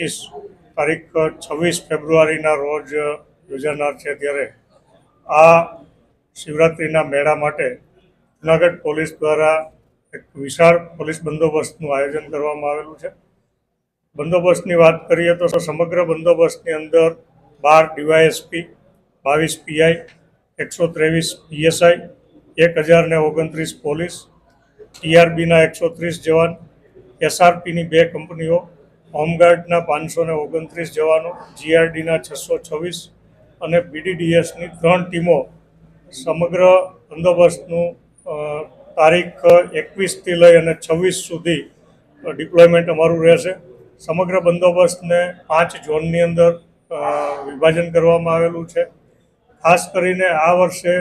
પચીસ તારીખ, છવ્વીસ ફેબ્રુઆરીના રોજ યોજાનાર છે ત્યારે આ શિવરાત્રિના મેળા માટે જુનાગઢ પોલીસ દ્વારા એક વિશાળ પોલીસ બંદોબસ્તનું આયોજન કરવામાં આવેલું છે. બંદોબસ્તની વાત કરીએ તો સમગ્ર બંદોબસ્તની અંદર બાર ડીવાયએસપી, બાવીસ પીઆઈ, એકસો ત્રેવીસ પીએસઆઈ, એક હજાર ને ઓગણત્રીસ પોલીસ, ટીઆરબીના એકસો ત્રીસ જવાન, એસઆરપીની બે કંપનીઓ હોમગાર્ડના પાંચસો ને ઓગણત્રીસ જવાનો, જીઆરડીના છસો છવ્વીસ અને બીડીડીએસની ત્રણ ટીમો સમગ્ર બંદોબસ્તનું તારીખ એકવીસથી લઈ અને છવ્વીસ સુધી ડિપ્લોયમેન્ટ અમારું રહેશે. સમગ્ર બંદોબસ્તને પાંચ ઝોનની અંદર વિભાજન કરવામાં આવેલું છે. ખાસ કરીને આ વર્ષે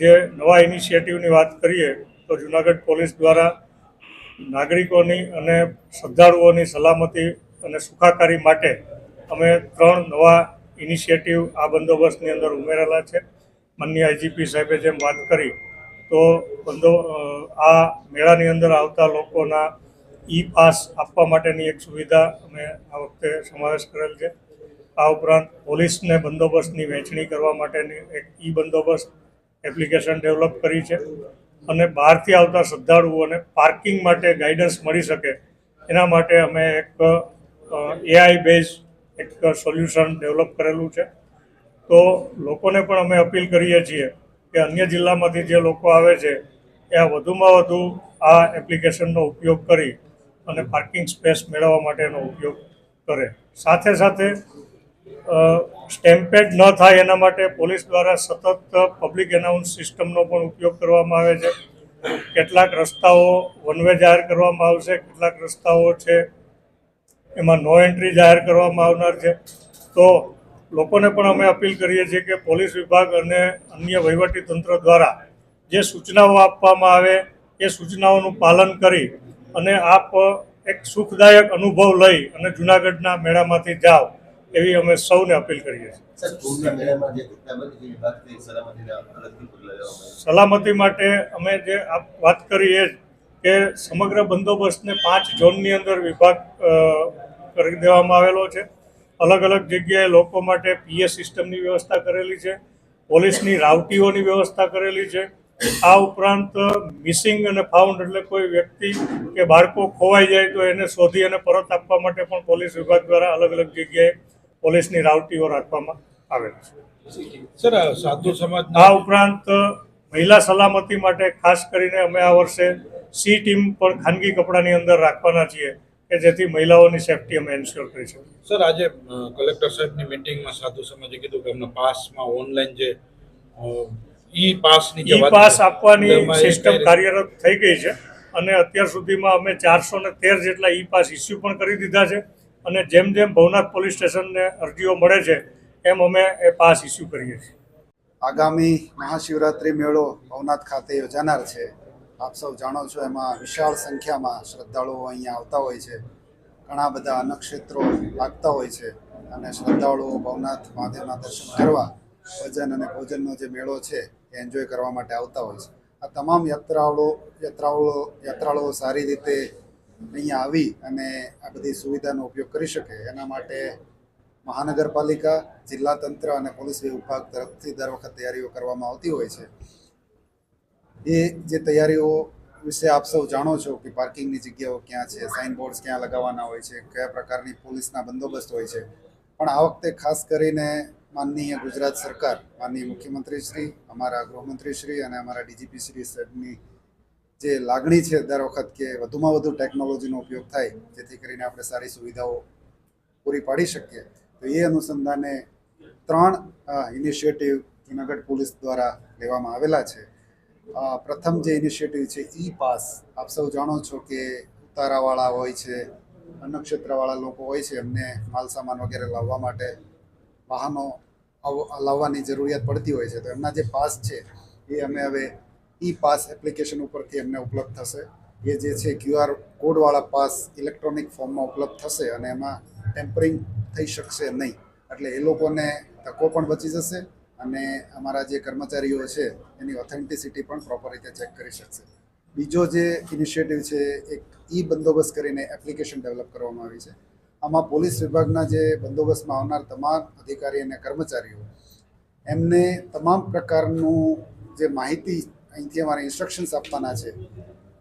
જે નવા ઇનિશિયેટિવની વાત કરીએ તો જુનાગઢ પોલીસ દ્વારા નાગરિકોની અને શ્રદ્ધાળુઓની સલામતી અને સુખાકારી માટે અમે ત્રણ નવા ઇનિશિયેટિવ આ બંદોબસ્તની અંદર ઉમેરેલા છે. માન્ય આઈજીપી સાહેબે જેમ વાત કરી, તો બંદો આ મેળાની અંદર આવતા લોકોના ઈ પાસ આપવા માટેની એક સુવિધા અમે આ વખતે સમાવેશ કરેલ છે. આ ઉપરાંત પોલીસને બંદોબસ્તની વહેંચણી કરવા માટેની એક ઈ બંદોબસ્ત એપ્લિકેશન ડેવલપ કરી છે. અને બહારથી આવતા શ્રદ્ધાળુઓને પાર્કિંગ માટે ગાઈડન્સ મળી શકે, એના માટે અમે એક એઆઈ બેઝ એક સોલ્યુશન ડેવલપ કરેલું છે. તો લોકોને પણ અમે અપીલ કરીએ છીએ કે અન્ય જિલ્લામાંથી જે લોકો આવે છે, એ આ વધુમાં વધુ આ એપ્લિકેશનનો ઉપયોગ કરી અને પાર્કિંગ સ્પેસ મેળવવા માટેનો ઉપયોગ કરે. સાથે સાથે સ્ટેમ્પેડ ન થાય એના માટે પોલીસ દ્વારા સતત પબ્લિક એનાઉન્સ સિસ્ટમનો પણ ઉપયોગ કરવામાં આવે છે. કેટલાક રસ્તાઓ વન વે જાહેર કરવામાં આવશે, કેટલાક રસ્તાઓ છે એમાં નો એન્ટ્રી જાહેર કરવામાં આવનાર છે. તો લોકોને પણ અમે અપીલ કરીએ છીએ કે પોલીસ વિભાગ અને અન્ય વહીવટી તંત્ર દ્વારા જે સૂચનાઓ આપવામાં આવે, એ સૂચનાઓનું પાલન કરી અને આપ એક સુખદાયક અનુભવ લઈ અને જૂનાગઢના મેળામાંથી જાઓ. એવી અમે સૌને અપીલ કરીએ છીએ. સલામતી માટે અમે જે વાત કરી એ જ કે સમગ્ર બંદોબસ્તને પાંચ ઝોનની અંદર વિભાગ કરી દેવામાં આવેલો છે. અલગ અલગ જગ્યાએ લોકો માટે પીએ સિસ્ટમની વ્યવસ્થા કરેલી છે પોલીસની રાવટીઓની વ્યવસ્થા કરેલી છે. આ ઉપરાંત મિસિંગ અને ફાઉન્ડ એટલે કોઈ વ્યક્તિ કે બાળકો ખોવાઈ જાય તો એને શોધી અને પરત આપવા માટે પણ પોલીસ વિભાગ દ્વારા અલગ અલગ જગ્યાએ પોલીસની રાવટીઓ રાખવામાં આવેલ છે. સર સાધુ સમાજ આ ઉપરાંત મહિલા સલામતી માટે ખાસ કરીને અમે આ વર્ષે સી ટીમ પણ ખાનગી કપડાની અંદર રાખવાના છીએ કે જેથી મહિલાઓની સેફટી અમે એન્શ્યોર કરી શકીએ. સર આજે કલેક્ટર સાહેબની મિટિંગમાં સાધુ સમાજે કીધું કે એમના પાસમાં ઓનલાઈન જે ઈ પાસની ઈ પાસ આપવાની સિસ્ટમ કાર્યરત થઈ ગઈ છે અને અત્યાર સુધીમાં અમે ચારસો ને તેર જેટલા ઈ પાસ ઇસ્યુ પણ કરી દીધા છે. અને જેમ જેમ ભવનાથ પોલીસ સ્ટેશનને અરજીઓ મળે છે, એમ અમે એ પાસ ઇસ્યુ કરીએ છીએ. આગામી મહાશિવરાત્રિ મેળો ભવનાથ ખાતે યોજાનાર છે. આપ સૌ જાણો છો એમાં વિશાળ સંખ્યામાં શ્રદ્ધાળુઓ અહીંયા આવતા હોય છે. ઘણા બધા નક્ષેત્રો લાગતા હોય છે અને શ્રદ્ધાળુઓ ભવનાથ મહાદેવના દર્શન કરવા, ભજન અને ભોજનનો જે મેળો છે એ એન્જોય કરવા માટે આવતા હોય છે. આ તમામ યાત્રાળુઓ યાત્રાળુઓ યાત્રાળુઓ સારી રીતે અહીંયા આવી અને આ બધી સુવિધાનો ઉપયોગ કરી શકે. એના માટે મહાનગરપાલિકા, જિલ્લા તંત્ર અને પોલીસ વિભાગ તરફથી દર વખત તૈયારીઓ કરવામાં આવતી હોય છે. એ જે તૈયારીઓ વિશે આપ સૌ જાણો છો કે પાર્કિંગની જગ્યાઓ ક્યાં છે સાઇન બોર્ડ્સ ક્યાં લગાવવાના હોય છે, કયા પ્રકારની પોલીસના બંદોબસ્ત હોય છે. પણ આ વખતે ખાસ કરીને માનનીય ગુજરાત સરકાર, માનનીય મુખ્યમંત્રી શ્રી અમારા ગૃહમંત્રી શ્રી અને અમારા ડીજીપી શ્રી સાહેબની જે લાગણી છે દર વખત કે વધુમાં વધુ ટેકનોલોજીનો ઉપયોગ થાય, જેથી કરીને આપણે સારી સુવિધાઓ પૂરી પાડી શકીએ, તો એ અનુસંધાને ત્રણ ઇનિશિયેટિવ જુનાગઢ પોલીસ દ્વારા લેવામાં આવેલા છે. પ્રથમ જે ઇનિશિયેટિવ છે ઈ પાસ. આપ સૌ જાણો છો કે ઉતારાવાળા હોય છે, અન્નક્ષેત્રવાળા લોકો હોય છે, એમને માલ સામાન વગેરે લાવવા માટે વાહનો લાવવાની જરૂરિયાત પડતી હોય છે. તો એમના જે પાસ છે, એ અમે હવે ઈ પાસ એપ્લિકેશન ઉપરથી એમને ઉપલબ્ધ થશે. એ જે છે ક્યુઆર કોડવાળા પાસ ઇલેક્ટ્રોનિક ફોર્મમાં ઉપલબ્ધ થશે અને એમાં ટેમ્પરિંગ થઈ શકશે નહીં. એટલે એ લોકોને તકો પણ બચી જશે અને અમારા જે કર્મચારીઓ છે, એની ઓથેન્ટિસિટી પણ પ્રોપર રીતે ચેક કરી શકશે. બીજો જે ઇનિશિયેટિવ છે, એક ઈ બંદોબસ્ત કરીને એપ્લિકેશન ડેવલપ કરવામાં આવી છે. આમાં પોલીસ વિભાગના જે બંદોબસ્તમાં આવનાર તમામ અધિકારી અને કર્મચારીઓ, એમને તમામ પ્રકારનું જે માહિતી અહીંથી અમારે ઇન્સ્ટ્રક્શન્સ આપવાના છે,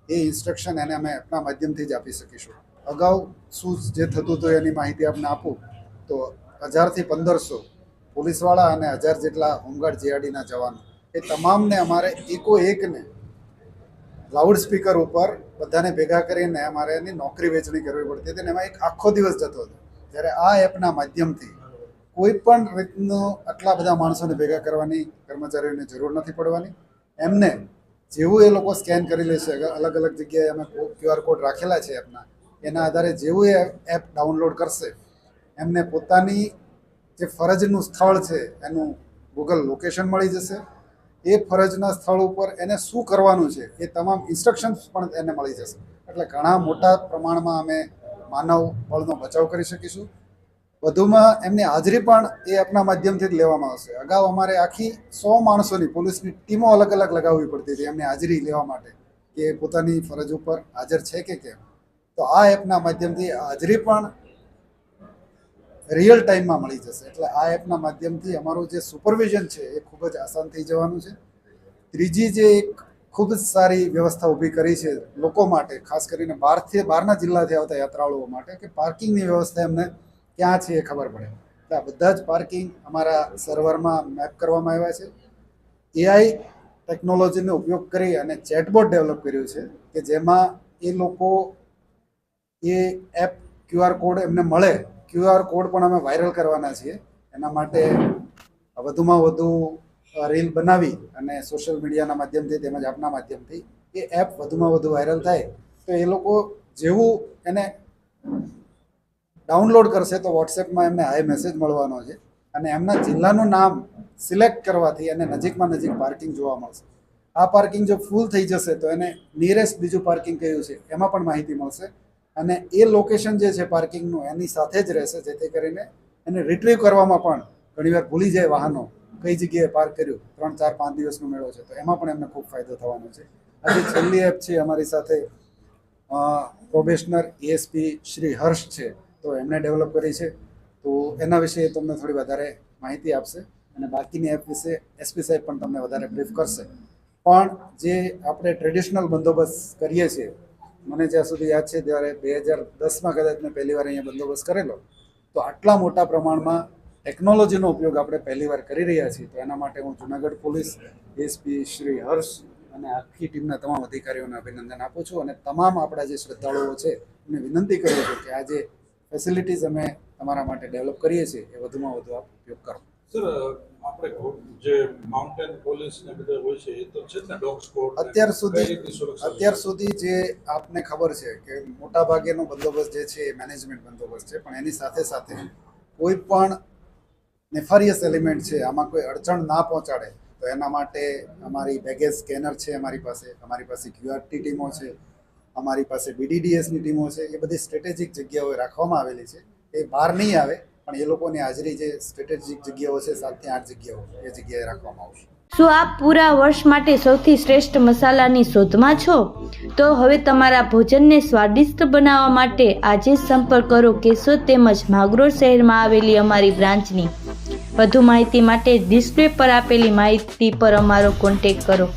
એ ઇન્સ્ટ્રક્શન એને અમે એપના માધ્યમથી જ આપી શકીશું. અગાઉ શું જે થતું હતું એની માહિતી આપને આપું, તો હજારથી પંદરસો પોલીસવાળા અને હજાર જેટલા હોમગાર્ડ જીઆરડીના જવાનો, એ તમામને અમારે એકો એકને લાઉડ સ્પીકર ઉપર બધાને ભેગા કરીને અમારે એની નોકરી વેચણી કરવી પડતી હતી અને એમાં એક આખો દિવસ જતો હતો. જ્યારે આ એપના માધ્યમથી કોઈ પણ રીતનો આટલા બધા માણસોને ભેગા કરવાની કર્મચારીઓને જરૂર નથી પડવાની. એમને જેવું એ લોકો સ્કેન કરી લેશે અલગ અલગ જગ્યાએ અમે ક્યુઆર કોડ રાખેલા છે એપના એના આધારે જેવું એ એપ ડાઉનલોડ કરશે, એમને પોતાની જે ફરજનું સ્થળ છે એનું ગૂગલ લોકેશન મળી જશે, એ ફરજના સ્થળ ઉપર એને શું કરવાનું છે એ તમામ ઇન્સ્ટ્રક્શન્સ પણ એને મળી જશે. એટલે ઘણા મોટા પ્રમાણમાં અમે માનવ બળનો બચાવ કરી શકીશું. વધુમાં એમની હાજરી પણ એ એપના માધ્યમથી જ લેવામાં આવશે. અગાઉ અમારે આખી સો માણસોની પોલીસની ટીમો અલગ અલગ લગાવવી પડતી હતી એમની હાજરી લેવા માટે કે પોતાની ફરજ ઉપર હાજર છે કે કેમ? તો આ એપના માધ્યમથી હાજરી પણ રિયલ ટાઈમમાં મળી જશે. એટલે આ એપના માધ્યમથી અમારું જે સુપરવિઝન છે એ ખૂબ જ આસાન થઈ જવાનું છે. ત્રીજી જે એક ખૂબ જ સારી વ્યવસ્થા ઊભી કરી છે લોકો માટે, ખાસ કરીને બહારથી, બહારના જિલ્લાથી આવતા યાત્રાળુઓ માટે, કે પાર્કિંગની વ્યવસ્થા એમને ક્યાં છે એ ખબર પડે. એટલે આ બધા જ પાર્કિંગ અમારા સર્વરમાં મેપ કરવામાં આવ્યા છે. એઆઈ ટેકનોલોજીનો ઉપયોગ કરી અને ચેટબોટ ડેવલપ કર્યું છે કે જેમાં એ લોકો એ એપ ક્યુઆર કોડ એમને મળે. ક્યુઆર કોડ પણ અમે વાયરલ કરવાના છીએ. એના માટે વધુમાં વધુ રીલ બનાવી અને સોશિયલ મીડિયાના માધ્યમથી તેમજ આપના માધ્યમથી એ એપ વધુમાં વધુ વાયરલ થાય. તો એ લોકો જેવું એને ડાઉનલોડ કરશે તો વોટ્સએપમાં એમને હાઈ મેસેજ મળવાનો છે. અને એમના જિલ્લાનું નામ સિલેક્ટ કરવાથી એને નજીકમાં નજીક પાર્કિંગ જોવા મળશે. આ પાર્કિંગ જો ફૂલ થઈ જશે તો એને નિયરેસ્ટ બીજું પાર્કિંગ કયું છે, એમાં પણ માહિતી મળશે. અને એ લોકેશન જે છે પાર્કિંગનું એની સાથે જ રહેશે, જેથી કરીને એને રિટ્રીવ કરવામાં પણ ઘણીવાર ભૂલી જાય વાહનો. કઈ જગ્યાએ પાર્ક કર્યું, ત્રણ, ચાર, પાંચ દિવસનો મેળો છે, તો એમાં પણ એમને ખૂબ ફાયદો થવાનો છે. આજે છેલ્લી એપ છે અમારી સાથે પ્રોબેશનર એએસપી શ્રી હર્ષ છે. તો એમણે ડેવલપ કરી છે. તો એના વિશે તમને થોડી વધારે માહિતી આપશે અને બાકીની એપ વિશે એસપી સાહેબ પણ તમને વધારે બ્રીફ કરશે. પણ જે આપણે ટ્રેડિશનલ બંદોબસ્ત કરીએ છીએ, મને જ્યાં સુધી યાદ છે ત્યારે બે હજાર દસમાં કદાચ મેં પહેલી વાર અહીંયા બંદોબસ્ત કરેલો, તો આટલા મોટા પ્રમાણમાં ટેકનોલોજીનો ઉપયોગ આપણે પહેલી વાર કરી રહ્યા છીએ. તો એના માટે હું જુનાગઢ પોલીસ એસપી શ્રી હર્ષ અને આખી ટીમના તમામ અધિકારીઓને અભિનંદન આપું છું અને તમામ આપણા જે શ્રદ્ધાળુઓ છે, એમને વિનંતી કરું છું કે આ જે ફેસિલિટીઝ અમે તમારા માટે ડેવલપ કરીએ છીએ એ વધુમાં વધુ આપ ઉપયોગ કરો. સર આપણે જે માઉન્ટેન પોલીસ ને બધા હોય છે એ તો છે ને ડોગ સ્કોડ અત્યાર સુધી અત્યાર સુધી જે આપને ખબર છે કે મોટા ભાગેનો બંદોબસ્ત જે છે એ મેનેજમેન્ટ બંદોબસ્ત છે પણ એની સાથે સાથે કોઈ પણ નેફારિયસ એલિમેન્ટ છે આમાં કોઈ અડચણ ના પહોંચાડે તો એના માટે અમારી બેગેજ સ્કેનર છે અમારી પાસે અમારી પાસે ક્યુઆરટી ટીમો છે અમારી પાસે બીડીડીએસની ટીમો છે, એ બધી સ્ટ્રેટેજિક જગ્યાઓએ રાખવામાં આવેલી છે. એ બહાર નહીં આવે, પણ એ લોકોની હાજરી જે સ્ટ્રેટેજિક જગ્યાઓ છે સાતથી આઠ જગ્યાઓ, એ જગ્યાએ રાખવામાં આવશે. શું આપ પૂરા વર્ષ માટે સૌથી શ્રેષ્ઠ મસાલાની શોધમાં છો? તો હવે તમારા ભોજનને સ્વાદિષ્ટ બનાવવા માટે આજે સંપર્ક કરો કેશોદ તેમજ માગરોળ શહેરમાં આવેલી અમારી બ્રાન્ચની. વધુ માહિતી માટે ડિસ્પ્લે પર આપેલી માહિતી પર અમારો કોન્ટેક કરો.